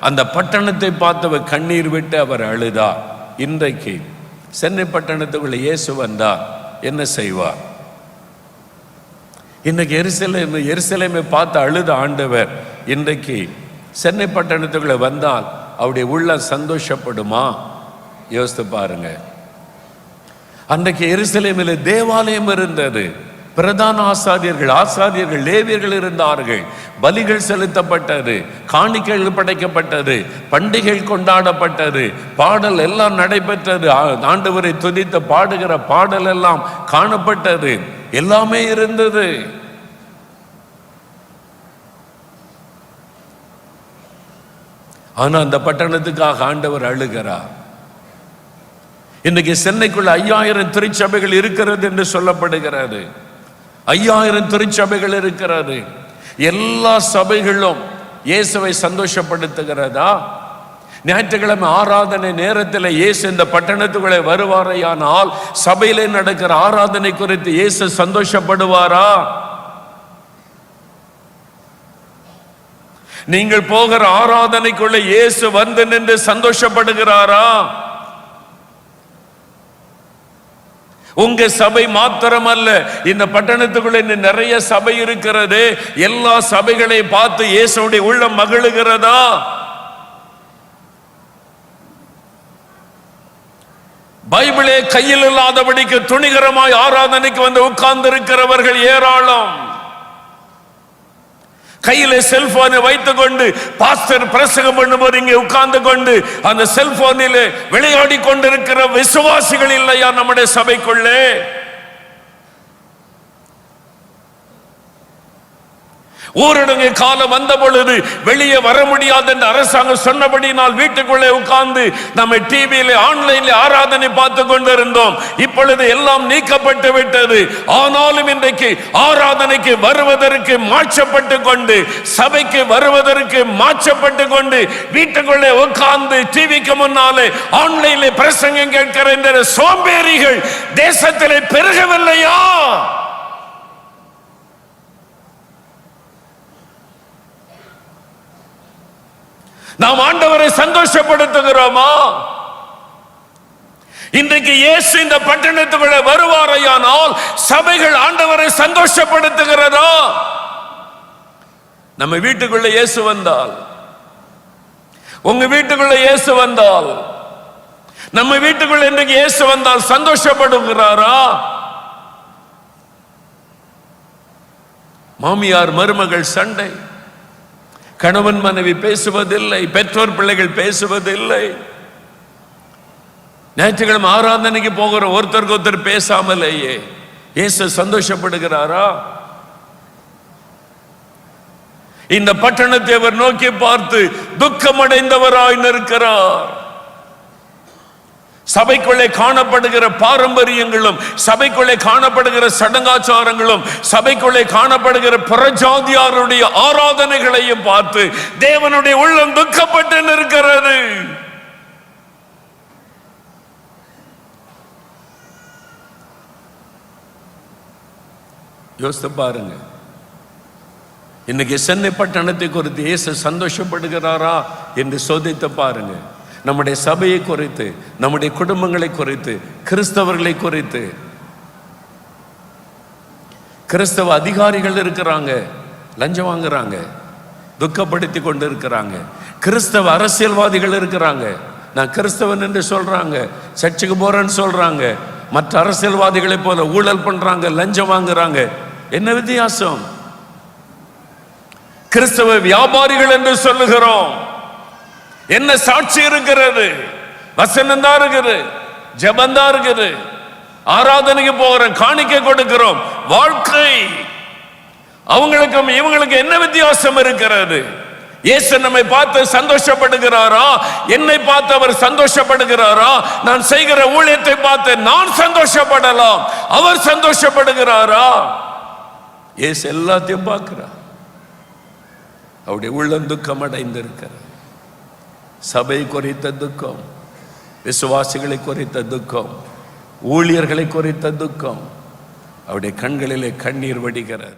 அந்த பட்டணத்தை பார்த்தவர் கண்ணீர் விட்டு அவர் அழுதார் இன்றைக்கு சென்னை பட்டணத்துக்குள்ள இயேசு வந்தார் என்ன செய்வார்? இன்னைக்கு எருசலேம் எருசலேமை பார்த்து அழுத ஆண்டவர் இன்றைக்கு சென்னை பட்டணத்துக்குள்ள வந்தால் அவருடைய உள்ள சந்தோஷப்படுமா? யோசித்து பாருங்க. அன்றைக்கு எருசலேமில் தேவாலயம் இருந்தது. பிரதான ஆசாரியர்கள் ஆசாரியர்கள் லேவியர்கள் இருந்தார்கள். பலிகள் செலுத்தப்பட்டது காணிக்கைகள் படைக்கப்பட்டது பண்டிகைகள் கொண்டாடப்பட்டது பாடல் எல்லாம் நடைபெற்றது. ஆண்டவரை துதித்த பாடுகிற பாடல் எல்லாம் காணப்பட்டது. எல்லாமே இருந்தது. ஆனா அந்த பட்டணத்துக்காக ஆண்டவர் அழுகிறார். இன்னைக்கு சென்னைக்குள்ள ஐயாயிரம் திருச்சபைகள் இருக்கிறது என்று சொல்லப்படுகிறது. ஐயாயிரம் திருச்சபைகள் இருக்கிறது. எல்லா சபைகளும் இயேசுவை சந்தோஷப்படுத்துகிறதா? ஞாயிற்றுக்கிழமை ஆராதனை நேரத்தில் இயேசு இந்த பட்டணத்துக்குள்ளே வருவாரையானால் சபையிலே நடக்கிற ஆராதனை குறித்து இயேசு சந்தோஷப்படுவாரா? நீங்கள் போகிற ஆராதனைக்குள்ள இயேசு வந்து நின்று சந்தோஷப்படுகிறாரா? உங்க சபை மாத்திரமல்ல. இந்த பட்டணத்துக்குள்ள இன்னும் நிறைய சபை இருக்கிறது. எல்லா சபைகளையும் பார்த்து இயேசுடைய உள்ளம் மகிழுகிறதா? பைபிளே கையில் இல்லாதபடிக்கு துணிகரமாய் ஆராதனைக்கு வந்து உட்கார்ந்து இருக்கிறவர்கள் ஏராளம். கையில செல்போனை வைத்து கொண்டு பாஸ்டர் பிரசங்கம் பண்ணும்போது இங்கே உட்கார்ந்து கொண்டு அந்த செல்போனில் விளையாடி கொண்டிருக்கிற விசுவாசிகள் இல்லையா நம்முடைய சபைக்குள்ளே? ஊரடங்கு காலம் வந்த பொழுது வெளியே வர முடியாது என்று அரசாங்கம் சொன்னபடியினால் வீட்டுக்குள்ளே உட்கார்ந்து நம்ம டிவியில ஆன்லைன்ல ஆராதனை பார்த்து கொண்டிருந்தோம். இப்பொழுது எல்லாம் நீக்கப்பட்டு விட்டது. ஆனாலும் இன்றைக்கு ஆராதனைக்கு வருவதற்கு மாற்றப்பட்டு கொண்டு சபைக்கு வருவதற்கு மாற்றப்பட்டு கொண்டு வீட்டுக்குள்ளே உட்கார்ந்து டிவிக்கு முன்னாலே ஆன்லைன்ல பிரசங்கம் கேட்கிற இந்த சோம்பேறிகள் தேசத்திலே பெருகவில்லையா? நாம் ஆண்டவரை சந்தோஷப்படுத்துகிறோமா? இன்றைக்கு இயேசு இந்த பட்டணத்துக்குள்ள வருவாரையானால் சபைகள் ஆண்டவரை சந்தோஷப்படுத்துகிறதா? நம்ம வீட்டுக்குள்ள இயேசு வந்தால் உங்க வீட்டுக்குள்ள இயேசு வந்தால் நம்ம வீட்டுக்குள்ள இன்றைக்கு இயேசு வந்தால் சந்தோஷப்படுகிறாரா? மாமியார் மருமகள் சண்டை. கணவன் மனைவி பேசுவதில்லை பெற்றோர் பிள்ளைகள் பேசுவதில்லை. ஞாயிற்றுக்கிழமை ஆராதனைக்கு போகிற ஒருத்தருக்கு ஒருத்தர் பேசாமலேயே இயேசு சந்தோஷப்படுகிறாரா? இந்த பட்டணத்தை அவர் நோக்கி பார்த்து துக்கமடைந்தவராய் நிற்கிறார். சபைக்குள்ளே காணப்படுகிற பாரம்பரியங்களும் சபைக்குள்ளே காணப்படுகிற சடங்காச்சாரங்களும் சபைக்குள்ளே காணப்படுகிற புறஜாதியாருடைய ஆராதனைகளையும் பார்த்து தேவனுடைய உள்ளம் துக்கப்பட்டு நிற்கிறது. யோசித்து பாருங்க. இன்னைக்கு சென்னை பட்டணத்தை குறித்து இயேசு சந்தோஷப்படுகிறாரா என்று சோதித்து பாருங்க. நம்முடைய சபையை குறைத்து நம்முடைய குடும்பங்களை குறைத்து கிறிஸ்தவர்களை குறைத்து. கிறிஸ்தவ அதிகாரிகள் இருக்கிறாங்க லஞ்சம் வாங்குறாங்க துக்கப்படுத்தி கொண்டு இருக்கிறாங்க கிறிஸ்தவ அரசியல்வாதிகள் இருக்கிறாங்க நான் கிறிஸ்தவன் என்று சொல்றாங்க சர்ச்சுக்கு போறேன்னு சொல்றாங்க. மற்ற அரசியல்வாதிகளை போல ஊழல் பண்றாங்க லஞ்சம் வாங்குறாங்க. என்ன வித்தியாசம்? கிறிஸ்தவ வியாபாரிகள் என்று சொல்லுகிறோம். என்ன சாட்சி இருக்கிறது? வசனம் தான் இருக்குது. ஜபம் தான் இருக்குது. ஆராதனைக்கு போகிறோம் காணிக்க கொடுக்கிறோம். வாழ்க்கை. அவங்களுக்கும் இவங்களுக்கு என்ன வித்தியாசம் இருக்கிறது? இயேசு நம்மை பார்த்து சந்தோஷப்படுகிறாரா? என்னை பார்த்து அவர் சந்தோஷப்படுகிறாரா? நான் செய்கிற ஊழியத்தை பார்த்து நான் சந்தோஷப்படலாம். அவர் சந்தோஷப்படுகிறாரா? இயேசு எல்லாத்தையும் பார்க்கிறார். அவருடைய உள்ளம் துக்கம் அடைந்திருக்கிறார் சபை குறித்த துக்கம் விசுவாசிகளை குறித்த துக்கம் ஊழியர்களை குறித்த துக்கம். அவருடைய கண்களிலே கண்ணீர் வடிகிறது.